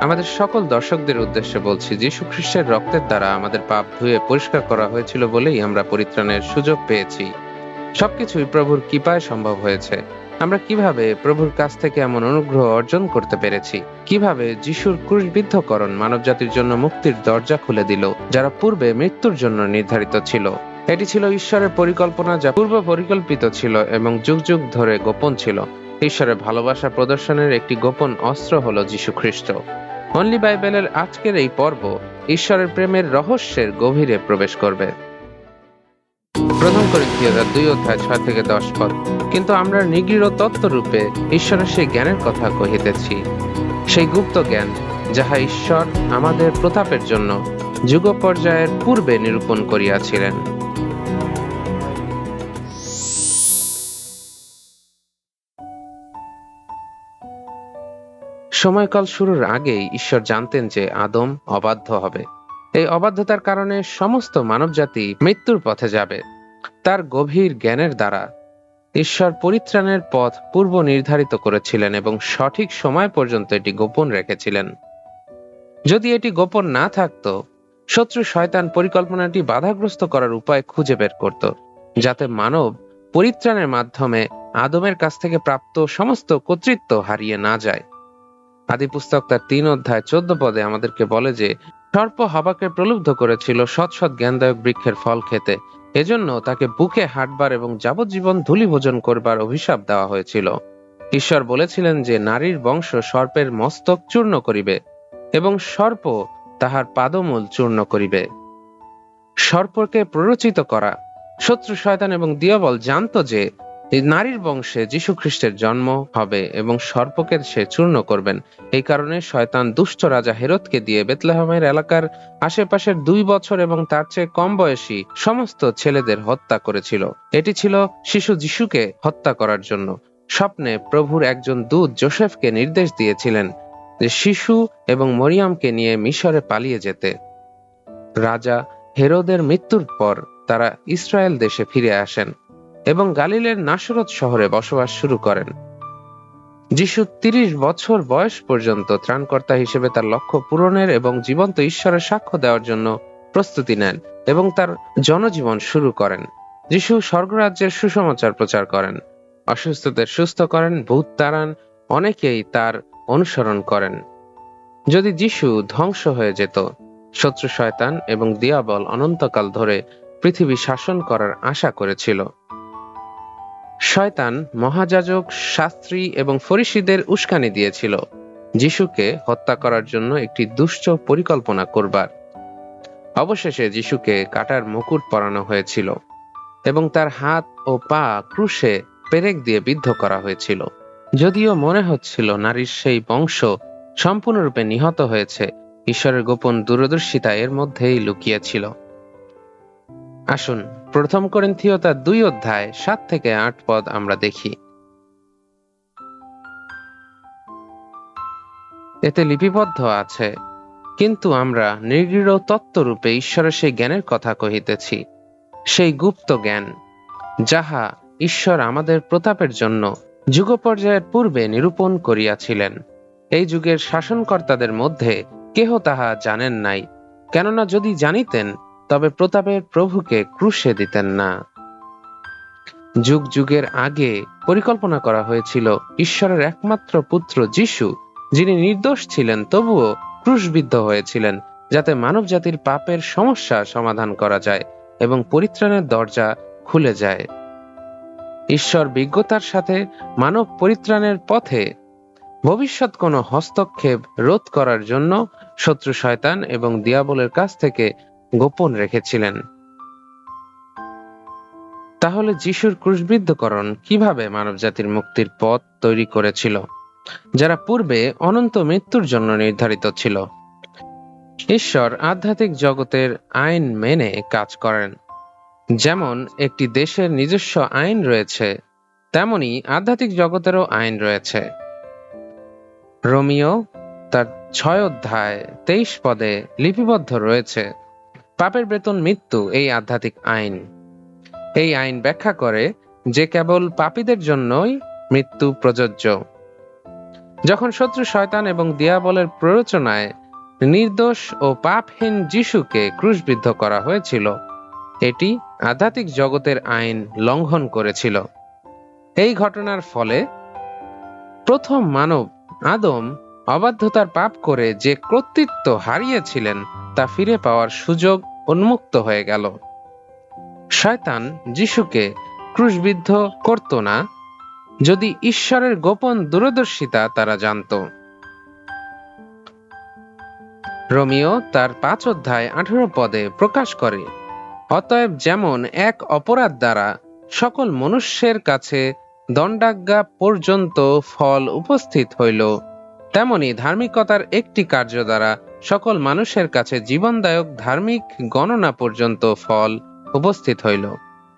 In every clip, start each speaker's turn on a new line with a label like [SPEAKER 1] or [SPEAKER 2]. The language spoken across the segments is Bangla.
[SPEAKER 1] আমাদের সকল দর্শকদের উদ্দেশ্যে বলছি, যীশু খ্রিস্টের রক্তের দ্বারা আমাদের পাপ ধুয়ে পরিষ্কার করা হয়েছিল বলেই আমরা পরিত্রাণের সুযোগ পেয়েছি। সবকিছুই প্রভুর কৃপায় সম্ভব হয়েছে। আমরা কীভাবে প্রভুর কাছ থেকে এমন অনুগ্রহ অর্জন করতে পেরেছি? কীভাবে যিশুর ক্রুশবিদ্ধকরণ মানবজাতির জন্য মুক্তির দরজা খুলে দিল, যারা পূর্বে মৃত্যুর জন্য নির্ধারিত ছিল? এটি ছিল ঈশ্বরের পরিকল্পনা যা পূর্ব পরিকল্পিত ছিল এবং যুগ যুগ ধরে গোপন ছিল। ঈশ্বরের ভালোবাসা প্রদর্শনের একটি গোপন অস্ত্র হলো খ্রিস্ট অনলি বাইবেলের আজকের এই পর্ব ঈশ্বরের প্রেমের রহস্যের গভীরে প্রবেশ করবে। প্রথম দুই অধ্যায় ছয় থেকে দশ পদ কিন্তু আমরা নিগৃঢ় তত্ত্ব রূপে ঈশ্বরের সেই জ্ঞানের কথা কহিতেছি। সেই গুপ্ত জ্ঞান, যাহা ঈশ্বর আমাদের প্রতাপের জন্য যুগ পর্যায়ের পূর্বে নিরূপণ করিয়াছিলেন। সময়কাল শুরুর আগেই ঈশ্বর জানতেন যে আদম অবাধ্য হবে। এই অবাধ্যতার কারণে সমস্ত মানবজাতি মৃত্যুর পথে যাবে। তার গভীর জ্ঞানের দ্বারা ঈশ্বর পরিত্রাণের পথ পূর্ব নির্ধারিত করেছিলেন এবং সঠিক সময় পর্যন্ত এটি গোপন রেখেছিলেন। যদি এটি গোপন না থাকত, শত্রু শয়তান পরিকল্পনাটি বাধাগ্রস্ত করার উপায় খুঁজে বের করত, যাতে মানব পরিত্রাণের মাধ্যমে আদমের কাছ থেকে প্রাপ্ত সমস্ত কর্তৃত্ব হারিয়ে না যায়। আদি পুস্তক তার তিন অধ্যায় চোদ্দ পদে আমাদেরকে বলে যে, সর্প হাবাকে প্রলুব্ধ করেছিল সৎ সৎ জ্ঞানদায়ক বৃক্ষের ফল খেতে। এজন্য তাকে বুকে হাঁটবার এবং যাবজ্জীবন ধূলিভোজন করবার অভিশাপ দেওয়া হয়েছিল। ঈশ্বর বলেছিলেন যে, নারীর বংশ সর্পের মস্তক চূর্ণ করিবে এবং সর্প তাহার পাদমূল চূর্ণ করিবে। সর্পকে প্ররোচিত করা। শত্রু শয়তান এবং দিয়াবল জানত যে নারীর বংশে যীশু খ্রিস্টের জন্ম হবে এবং সর্পকে সে চূর্ণ করবেন। এই কারণে শয়তান দুষ্ট রাজা হেরতকে দিয়ে বেতলেহমের এলাকার আশেপাশের দুই বছর এবং তার চেয়ে কম বয়সী সমস্ত ছেলেদের হত্যা করেছিল। এটি ছিল শিশু যিশুকে হত্যা করার জন্য। স্বপ্নে প্রভুর একজন দূত জোসেফকে নির্দেশ দিয়েছিলেন যে শিশু এবং মরিয়ামকে নিয়ে মিশরে পালিয়ে যেতে। রাজা হেরোদের মৃত্যুর পর তারা ইসরায়েল দেশে ফিরে আসেন। এবং গালিলের নাসরত শহরে বসবাস শুরু করেন। যিশু তিরিশ বছর বয়স পর্যন্ত ত্রাণকর্তা হিসেবে তার লক্ষ্য পূরণের এবং জীবন্ত ঈশ্বরের সাক্ষ্য দেওয়ার জন্য প্রস্তুতি নেন এবং তার জনজীবন শুরু করেন। যিশু স্বর্গরাজ্যের সুসমাচার প্রচার করেন, অসুস্থদের সুস্থ করেন, ভূত তাড়ান, অনেকেই তার অনুসরণ করেন। যদি যিশু ধ্বংস হয়ে যেত, শত্রু শয়তান এবং দিয়াবল অনন্তকাল ধরে পৃথিবী শাসন করার আশা করেছিল। শয়তান মহাযাজক, শাস্ত্রী এবং ফরিসিদের উস্কানি দিয়েছিল। যিশুকে হত্যা করার জন্য একটি দুষ্ট পরিকল্পনা করবার। অবশেষে যিশুকে কাটার মুকুট পরানো হয়েছিল এবং তার হাত ও পা ক্রুশে পেরেক দিয়ে বিদ্ধ করা হয়েছিল। যদিও মনে হচ্ছিল নারীর সেই বংশ সম্পূর্ণরূপে নিহত হয়েছে, ঈশ্বরের গোপন দূরদর্শিতা এর মধ্যেই লুকিয়েছিল। আসুন প্রথম করিন্থীয় তার দুই অধ্যায়, সাত থেকে আট পদ আমরা দেখি। এতে লিপিবদ্ধ আছে, কিন্তু আমরা নির্গৃঢ় তত্ত্বরূপে ঈশ্বরের সেই জ্ঞানের কথা কহিতেছি, সেই গুপ্ত জ্ঞান, যাহা ঈশ্বর আমাদের প্রতাপের জন্য যুগ পর্যায়ের পূর্বে নিরূপণ করিয়াছিলেন। এই যুগের শাসনকর্তাদের মধ্যে কেহ তাহা জানেন নাই। কেননা যদি জানিতেন তবে প্রতাপের প্রভুকে ক্রুশে দিতেন না। যুগ যুগের আগে পরিকল্পনা করা হয়েছিল ঈশ্বরের একমাত্র পুত্র যিশু, যিনি নির্দোষ ছিলেন, তবুও ক্রুশবিদ্ধ হয়েছিলেন, যাতে মানব জাতির পাপের সমস্যা সমাধান করা যায় এবং পরিত্রাণের দরজা খুলে যায়। ঈশ্বর বিজ্ঞতার সাথে মানব পরিত্রাণের পথে ভবিষ্যৎ কোনো হস্তক্ষেপ রোধ করার জন্য শত্রু শয়তান এবং দিয়াবলের কাছ থেকে গোপন রেখেছিলেন। তাহলে যিশুর ক্রুশবিদ্ধকরণ কীভাবে মানবজাতির মুক্তির পথ তৈরি করেছিল, যারা পূর্বে অনন্ত মৃত্যুর জন্য নির্ধারিত ছিল? ঈশ্বর আধ্যাত্মিক জগতের আইন মেনে কাজ করেন। যেমন একটি দেশের নিজস্ব আইন রয়েছে, তেমনি আধ্যাত্মিক জগতেরও আইন রয়েছে। রোমিও তার ছয় অধ্যায় তেইশ পদে লিপিবদ্ধ রয়েছে। পাপের বেতন মৃত্যু, এই আধ্যাত্মিক আইন। এই আইন ব্যাখ্যা করে যে কেবল পাপীদের জন্যই মৃত্যু প্রযোজ্য। যখন শত্রু শয়তান এবং দিয়াবলের প্ররোচনায় নির্দোষ ও পাপহীন যিশুকে ক্রুশবিদ্ধ করা হয়েছিল, এটি আধ্যাত্মিক জগতের আইন লঙ্ঘন করেছিল। এই ঘটনার ফলে প্রথম মানব আদম অবাধ্যতার পাপ করে যে কর্তৃত্ব হারিয়েছিলেন তা ফিরে পাওয়ার সুযোগ উন্মুক্ত হয়ে গেল। শয়তান যিশুকে ক্রুশবিদ্ধ করত না, যদি ঈশ্বরের গোপন দূরদর্শিতা তারা জানত। রোমিও তার পাঁচ অধ্যায় আঠেরো পদে প্রকাশ করে, অতএব যেমন এক অপরাধ দ্বারা সকল মনুষ্যের কাছে দণ্ডাজ্ঞা পর্যন্ত ফল উপস্থিত হইল, তেমনি ধার্মিকতার একটি কার্য দ্বারা সকল মানুষের কাছে জীবনদায়ক ধার্মিক গণনা পর্যন্ত ফল উপস্থিত হইল।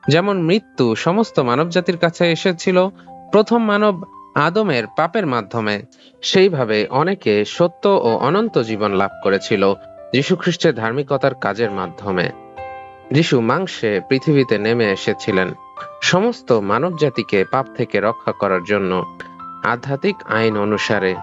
[SPEAKER 1] যেমন মৃত্যু সমস্ত মানবজাতির কাছে এসেছিল, প্রথম মানব আদমের পাপের মাধ্যমে। সেইভাবে অনেকে সত্য ও অনন্ত জীবন লাভ করেছিল যীশুখ্রিস্টের ধার্মিকতার কাজের মাধ্যমে। যিশু মাংসে পৃথিবীতে নেমে এসেছিলেন। সমস্ত মানবজাতিকে পাপ থেকে রক্ষা করার জন্য আধ্যাত্মিক আইন অনুসারে।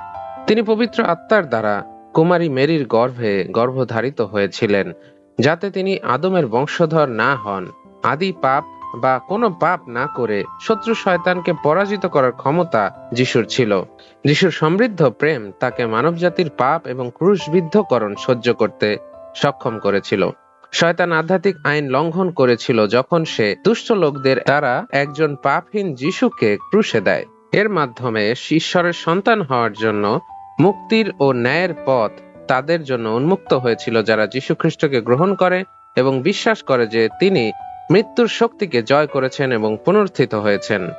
[SPEAKER 1] তিনি পবিত্র আত্মার দ্বারা কুমারী মেরির গর্ভে গর্ভধারিত হয়েছিলেন, যাতে তিনি আদমের বংশধর না হন। আদি পাপ বা কোনো পাপ না করে শত্রু শয়তানকে পরাজিত করার ক্ষমতা যিশুর ছিল। যিশুর সমৃদ্ধ প্রেম তাকে মানবজাতির পাপ এবং ক্রুশবিদ্ধকরণ সহ্য করতে সক্ষম করেছিল। শয়তান আধ্যাত্মিক আইন লঙ্ঘন করেছিল যখন সে দুষ্ট লোকদের দ্বারা একজন পাপহীন যিশুকে ক্রুশে দেয়। এর মাধ্যমে ঈশ্বরের সন্তান হওয়ার জন্য মুক্তির ও ন্যায়ের পথ তাদের জন্য উন্মুক্ত হয়েছিল যারা যীশু খ্রিস্টকে গ্রহণ করে এবং বিশ্বাস করে যে তিনি মৃত্যুর শক্তিকে জয় করেছেন এবং পুনরুত্থিত হয়েছেন।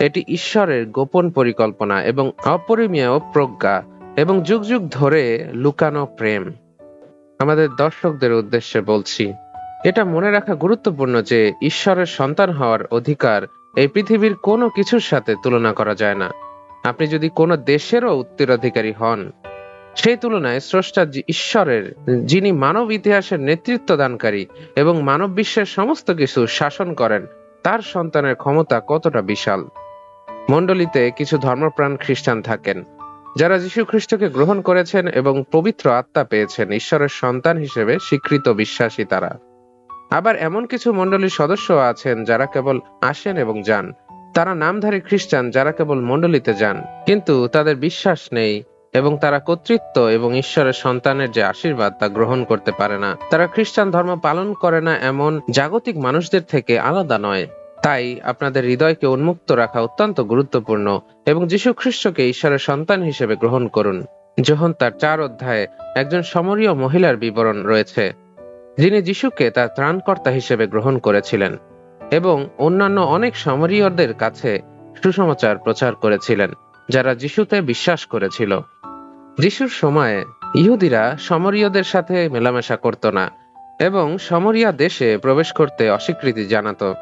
[SPEAKER 1] এটি ঈশ্বরের গোপন পরিকল্পনা এবং অপরিমেয় প্রজ্ঞা এবং যুগ যুগ ধরে লুকানো প্রেম। আমাদের দর্শকদের উদ্দেশ্যে বলছি, এটা মনে রাখা গুরুত্বপূর্ণ যে ঈশ্বরের সন্তান হওয়ার অধিকার এই পৃথিবীর কোনো কিছুর সাথে তুলনা করা যায় না। আপনি যদি কোনো দেশেরও উত্তরাধিকারী হন, সেই তুলনায় স্রষ্টা ঈশ্বরের, যিনি মানব ইতিহাসের নেতৃত্ব দানকারী এবং মানব বিশ্বের সমস্ত কিছু শাসন করেন, তার সন্তানের ক্ষমতা কতটা বিশাল? মণ্ডলীতে কিছু ধর্মপ্রাণ খ্রিস্টান থাকেন, যারা যীশু খ্রিস্টকে গ্রহণ করেছেন এবং পবিত্র আত্মা পেয়েছেন, ঈশ্বরের সন্তান হিসেবে স্বীকৃত বিশ্বাসী তারা। আবার এমন কিছু মণ্ডলীর সদস্য আছেন যারা কেবল আসেন এবং যান। তারা নামধারী খ্রিস্টান যারা কেবল মণ্ডলীতে যান, কিন্তু তাদের বিশ্বাস নেই এবং তারা কর্তৃত্ব এবং ঈশ্বরের সন্তানের যে আশীর্বাদ তা গ্রহণ করতে পারে না। তারা খ্রিস্টান ধর্ম পালন করে না এমন জাগতিক মানুষদের থেকে আলাদা নয়। তাই আপনাদের হৃদয়কে উন্মুক্ত রাখা অত্যন্ত গুরুত্বপূর্ণ এবং যীশু খ্রিস্টকে ঈশ্বরের সন্তান হিসেবে গ্রহণ করুন। যখন তার চার অধ্যায়ে একজন সমরীয় মহিলার বিবরণ রয়েছে, যিনি যিশুকে তার ত্রাণকর্তা হিসেবে গ্রহণ করেছিলেন। এবং অন্যান্য অনেক সমরীয়দের কাছে সুসমাচার প্রচার করেছিলেন, যারা যিশুতে বিশ্বাস করেছিল। যিশুর সময়ে ইহুদিরা সমরীয়দের সাথে মেলামেশা করত না এবং সমরিয়া দেশে প্রবেশ করতে অস্বীকৃতি জানাতো,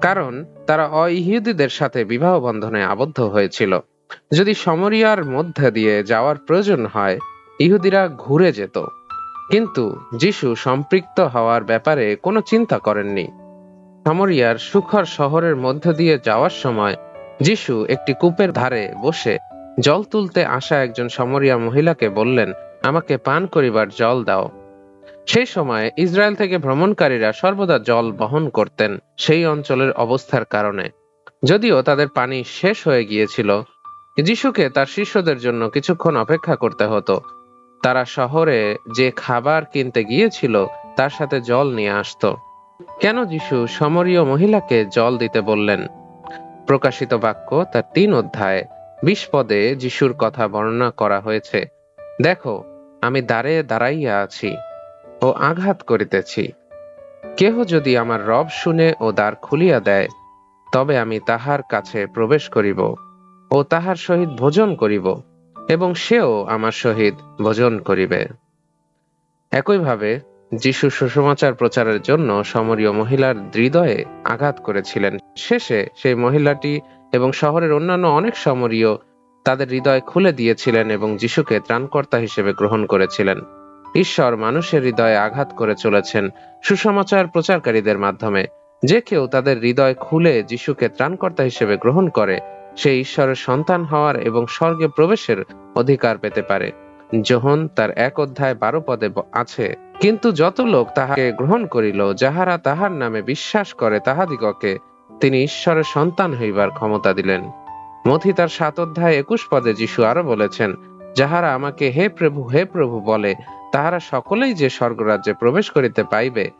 [SPEAKER 1] কারণ তারা অইহুদিদের সাথে বিবাহ বন্ধনে আবদ্ধ হয়েছিল। যদি সমরিয়ার মধ্যে দিয়ে যাওয়ার প্রয়োজন হয়, ইহুদিরা ঘুরে যেত। কিন্তু যিশু সম্পৃক্ত হওয়ার ব্যাপারে কোনো চিন্তা করেননি। সমরিয়ার সুখর শহরের মধ্য দিয়ে যাওয়ার সময় যিশু একটি কূপের ধারে বসে জল তুলতে আসা একজন সমরিয়া মহিলাকে বললেন, আমাকে পান করিবার জল দাও। সেই সময় ইসরায়েল থেকে ভ্রমণকারীরা সর্বদা জল বহন করতেন সেই অঞ্চলের অবস্থার কারণে। যদিও তাদের পানি শেষ হয়ে গিয়েছিল, যিশুকে তার শিষ্যদের জন্য কিছুক্ষণ অপেক্ষা করতে হতো। তারা শহরে যে খাবার কিনতে গিয়েছিল, তার সাথে জল নিয়ে আসতো। কেন যিশু সমরীয় মহিলাকে জল দিতে বললেন? প্রকাশিত বাক্য তার তিন অধ্যায়, বিশ পদে যিশুর কথা বর্ণনা করা হয়েছে। দেখো, আমি দ্বারে দাঁড়াইয়া আছি ও আঘাত করিতেছি। কেহ যদি আমার রব শুনে ও দ্বার খুলিয়া দেয়, তবে আমি তাহার কাছে প্রবেশ করিব ও তাহার সহিত ভোজন করিব এবং সেও আমার সহিত ভোজন করিবে। একইভাবে যিশু সুসমাচার প্রচারের জন্য সমরীয় মহিলার হৃদয়ে আঘাত করেছিলেন। শেষে সেই মহিলাটি এবং শহরের অন্যান্য অনেক সমরীয় তাদের হৃদয় খুলে দিয়েছিলেন এবং যিশুকে ত্রাণকর্তা হিসেবে গ্রহণ করেছিলেন। ঈশ্বর মানুষের হৃদয়ে আঘাত করে চলেছেন সুসমাচার প্রচারকারীদের মাধ্যমে। যে কেউ তাদের হৃদয় খুলে যিশুকে ত্রাণকর্তা হিসেবে গ্রহণ করে, সে ঈশ্বরের সন্তান হওয়ার এবং স্বর্গে প্রবেশের অধিকার পেতে পারে। যোহন তার এক অধ্যায় বারো পদে আছে, কিন্তু যত লোক তাহাকে গ্রহণ করিল, যাহারা তাহার নামে বিশ্বাস করে, তাহাদিগকে তিনি ঈশ্বরের সন্তান হইবার ক্ষমতা দিলেন। মথি তার সাত অধ্যায় একুশ পদে যিশু আরও বলেছেন, যাহারা আমাকে হে প্রভু হে প্রভু বলে, তাহারা সকলেই যে স্বর্গরাজ্যে প্রবেশ করিতে পাইবে,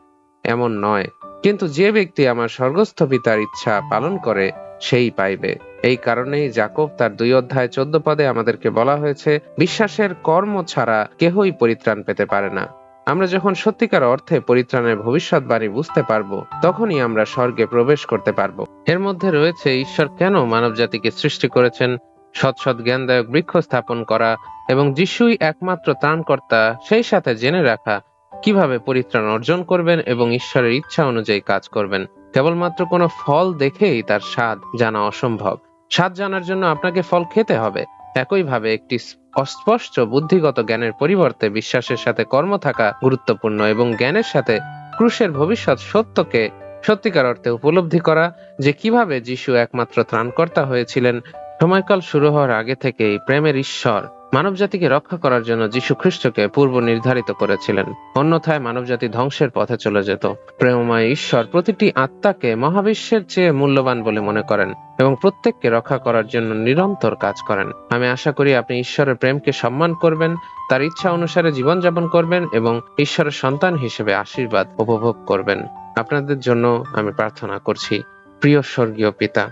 [SPEAKER 1] এমন নয়। কিন্তু যে ব্যক্তি আমার স্বর্গস্থ পিতার ইচ্ছা পালন করে, সেই পাইবে। এই কারণেই জাকব তার দুই অধ্যায় চোদ্দ পদে আমাদেরকে বলা হয়েছে, বিশ্বাসের কর্ম ছাড়া কেহই পরিত্রাণ পেতে পারে না। আমরা যখন সত্যিকার অর্থে পরিত্রাণের ভবিষ্যৎবাণী বুঝতে পারব, তখনই আমরা স্বর্গে প্রবেশ করতে পারব। এর মধ্যে রয়েছে, ঈশ্বর কেন মানব জাতিকে সৃষ্টি করেছেন? সৎ সৎ জ্ঞানদায়ক বৃক্ষ স্থাপন করা এবং যিশুই একমাত্র ত্রাণকর্তা, সেই সাথে জেনে রাখা, কীভাবে পরিত্রাণ অর্জন করবেন এবং ঈশ্বরের ইচ্ছা অনুযায়ী কাজ করবেন। কেবলমাত্র কোনো ফল দেখেই তার স্বাদ জানা অসম্ভব। স্বাদ জানার জন্য আপনাকে ফল খেতে হবে। একইভাবে একটি অস্পষ্ট বুদ্ধিগত জ্ঞানের পরিবর্তে বিশ্বাসের সাথে কর্ম থাকা গুরুত্বপূর্ণ এবং জ্ঞানের সাথে ক্রুশের ভবিষ্যৎ সত্যকে সত্যিকার অর্থে উপলব্ধি করা, যে কীভাবে যিশু একমাত্র ত্রাণকর্তা হয়েছিলেন, সময়কাল শুরু হওয়ার আগে থেকেই প্রেমের ঈশ্বর। মানবজাতিকে রক্ষা করার জন্য যীশু খ্রিস্টকে পূর্ব নির্ধারিত করেছিলেন। অন্যথায় মানবজাতি ধ্বংসের পথে চলে যেত। প্রেমময় ঈশ্বর প্রতিটি আত্মাকে মহাবিশ্বের চেয়ে মূল্যবান বলে মনে করেন এবং প্রত্যেককে রক্ষা করার জন্য নিরন্তর কাজ করেন। আমি আশা করি আপনি ঈশ্বরের প্রেমকে সম্মান করবেন, তার ইচ্ছা অনুসারে জীবনযাপন করবেন এবং ঈশ্বরের সন্তান হিসেবে আশীর্বাদ উপভোগ করবেন। আপনাদের জন্য আমি প্রার্থনা করছি। প্রিয় স্বর্গীয় পিতা,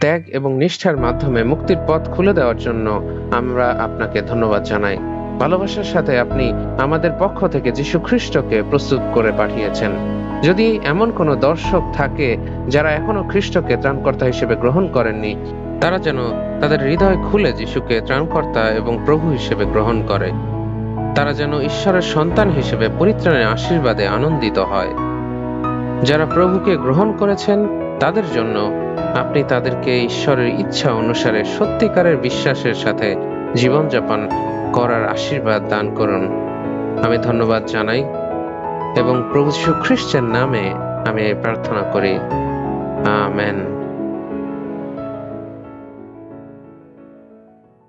[SPEAKER 1] ত্যাগ এবং নিষ্ঠার মাধ্যমে মুক্তির পথ খুলে দেওয়ার জন্য আমরা আপনাকে ধন্যবাদ জানাই। ভালোবাসার সাথে আপনি আমাদের পক্ষ থেকে যীশু খ্রিস্টকে প্রস্তুত করে পাঠিয়েছেন। যদি এমন কোনো দর্শক থাকে যারা এখনও খ্রিস্টকে ত্রাণকর্তা হিসেবে গ্রহণ করেননি, তারা যেন তাদের হৃদয় খুলে যিশুকে ত্রাণকর্তা এবং প্রভু হিসেবে গ্রহণ করে। তারা যেন ঈশ্বরের সন্তান হিসেবে পরিত্রাণের আশীর্বাদে আনন্দিত হয়। যারা প্রভুকে গ্রহণ করেছেন তাদের জন্য আপনি তাদেরকে ঈশ্বরের ইচ্ছা অনুসারে সত্যিকারের বিশ্বাসের সাথে জীবনযাপন করার আশীর্বাদ দান করুন। আমি ধন্যবাদ জানাই এবং প্রভু যীশু খ্রিস্টের নামে আমি প্রার্থনা করি। আমেন।